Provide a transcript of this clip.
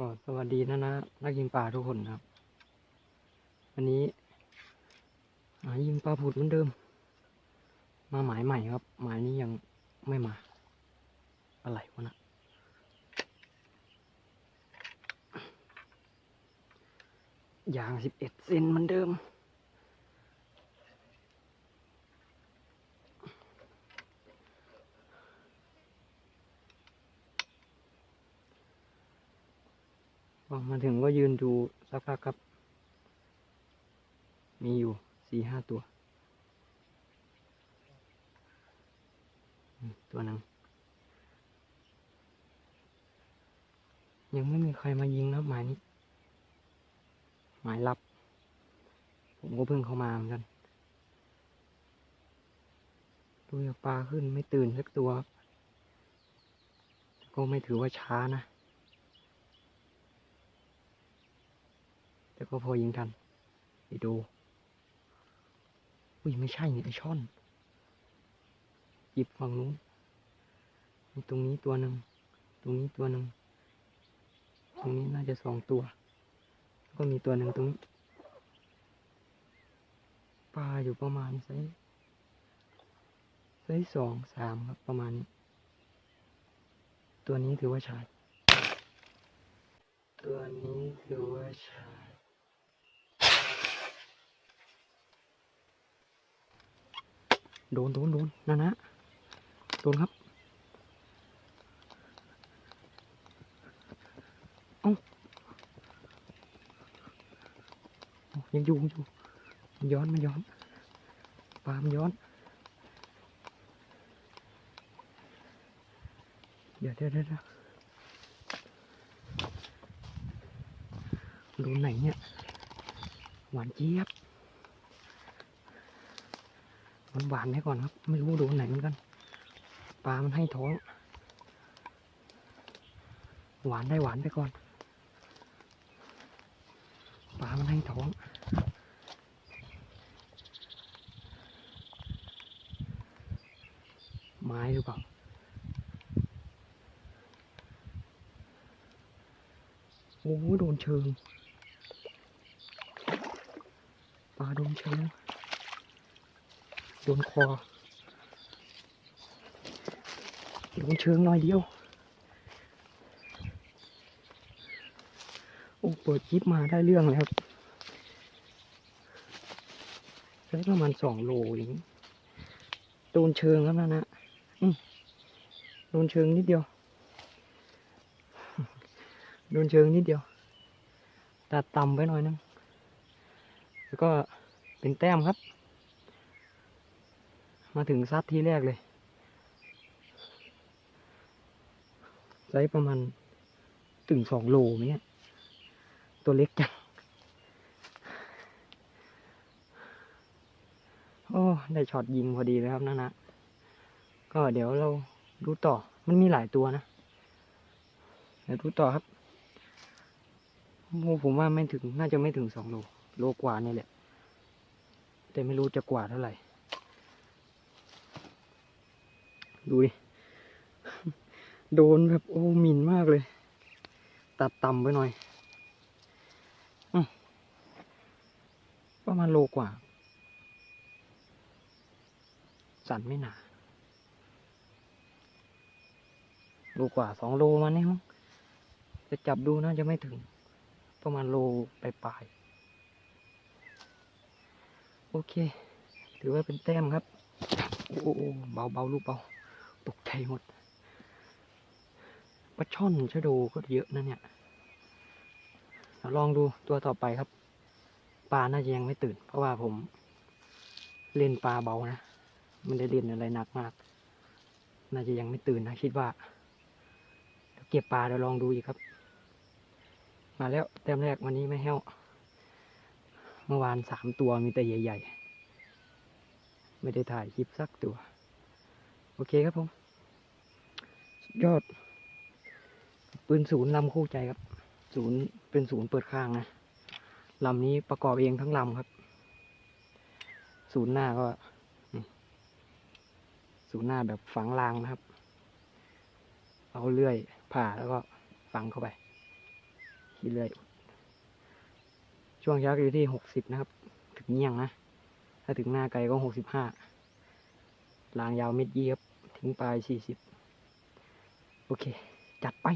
ก็สวัสดีนะนะนักยิงปลาทุกคนครับ วันนี้หายิงปลาผุดเหมือนเดิม มาหมายใหม่ครับ หมายนี้ยังไม่มา อะไรวะนะยางสิบเอ็ดเซนเหมือนเดิม มาถึงก็ยืนดูสักพักครับ มีอยู่สี่ห้าตัว ตัวหนึงยังไม่มีใครมายิงนะหมายนี้ หมายลับ ผมก็เพิ่งเข้ามาเหมือนกันดูจากปลาขึ้นไม่ตื่นสักตัว ก็ไม่ถือว่าช้านะ แต่ก็พอยิงทันไปดู อุ้ยไม่ใช่นี่ไอช่อน หยิบฝั่งนู้นมีตรงนี้ตัวหนึ่ง ตรงนี้ตัวหนึ่ง ตรงนี้น่าจะสองตัว ก็มีตัวหนึ่งตรงนี้ ปลาอยู่ประมาณไซส์ไซส์สองสามครับประมาณนี้ ตัวนี้ถือว่าชาย ตัวนี้ถือว่าชาย โดนโดนโดนนะนะโดนครับเอ้าเอ้ายังอยู่ยังอยู่มันย้อนมันย้อนปลามันย้อน เดี๋ยวเดี๋ยวเดี๋ยวเดี๋ยวโดนไหนเนี่ย หวานเจี๊ยบ มันหวานไว้ก่อนครับ ไม่รู้โดนไหนเหมือนกัน ปลามันให้ท้อง หวานได้หวานไปก่อน ปลามันให้ท้องไม้หรือเปล่าโอ้โหโดนเชิง ปลาโดนเชิง โดนคอโดนเชิงหน่อยเดียว โอ้เปิดคลิปมาได้เรื่องเลยครับใช้ประมาณสองโลอย่างนี้โดนเชิงแล้วนะนะอืมโดนเชิงนิดเดียว โดนเชิงนิดเดียว ตัดต่ำไปหน่อยนึง แล้วก็เป็นแต้มครับ มาถึงซัดที่แรกเลยไซส์ประมาณถึงสองโลไหมเนี่ยตัวเล็กจัง โอ้ ได้ช็อตยิงพอดีเลยครับนั่นนะก็เดี๋ยวเราดูต่อ มันมีหลายตัวนะ เดี๋ยวดูต่อครับโอ้ผมว่าไม่ถึง น่าจะไม่ถึงสองโล โลกว่านี่แหละ แต่ไม่รู้จะกว่าเท่าไหร่ ดูดิ โดนแบบโอ้มินมากเลย ตัดต่ำไปหน่อยอประมาณโลกว่า สันไม่หนา โลกว่าสองโลมันนี่มั้งจะจับดูน่าจะไม่ถึง ประมาณโลปลายๆโอเค ถือว่าเป็นแต้มครับ โอ้โอ้เบาเบาลูกเบา ตกใจหมดปลาช่อนชะโดก็เยอะนะเนี่ยเดี๋ยลองดูตัวต่อไปครับ ปลาน่าจะยังไม่ตื่น เพราะว่าผม เล่นปลาเบานะไมันได้เล่นอะไรหนักมาก น่าจะยังไม่ตื่นนะคิดว่าเก็บปลาเดี๋ยวลองดูอีกครับ มาแล้วแต้มแรกวันนี้ไม่แห้ว เมื่อวานสามตัวมีแต่ใหญ่ ๆ ไม่ได้ถ่ายคลิปสักตัว โอเคครับผม ยอด ปืนศูนย์ลำคู่ใจครับ ศูนย์เป็นศูนย์เปิดข้างนะลำนี้ประกอบเองทั้งลำครับ ศูนย์หน้าก็ ศูนย์หน้าแบบฝังรางนะครับ เอาเลื่อยผ่าแล้วก็ฝังเข้าไปขี้เลื่อย ช่วงชักอยู่ที่หกสิบนะครับ ถึงเงี้ยงนะ ถ้าถึงหน้าไกลก็หกสิบห้าลางยาวเม็ดยี่ครับทิ้งปลายสี่สิบ โอเค จัดไป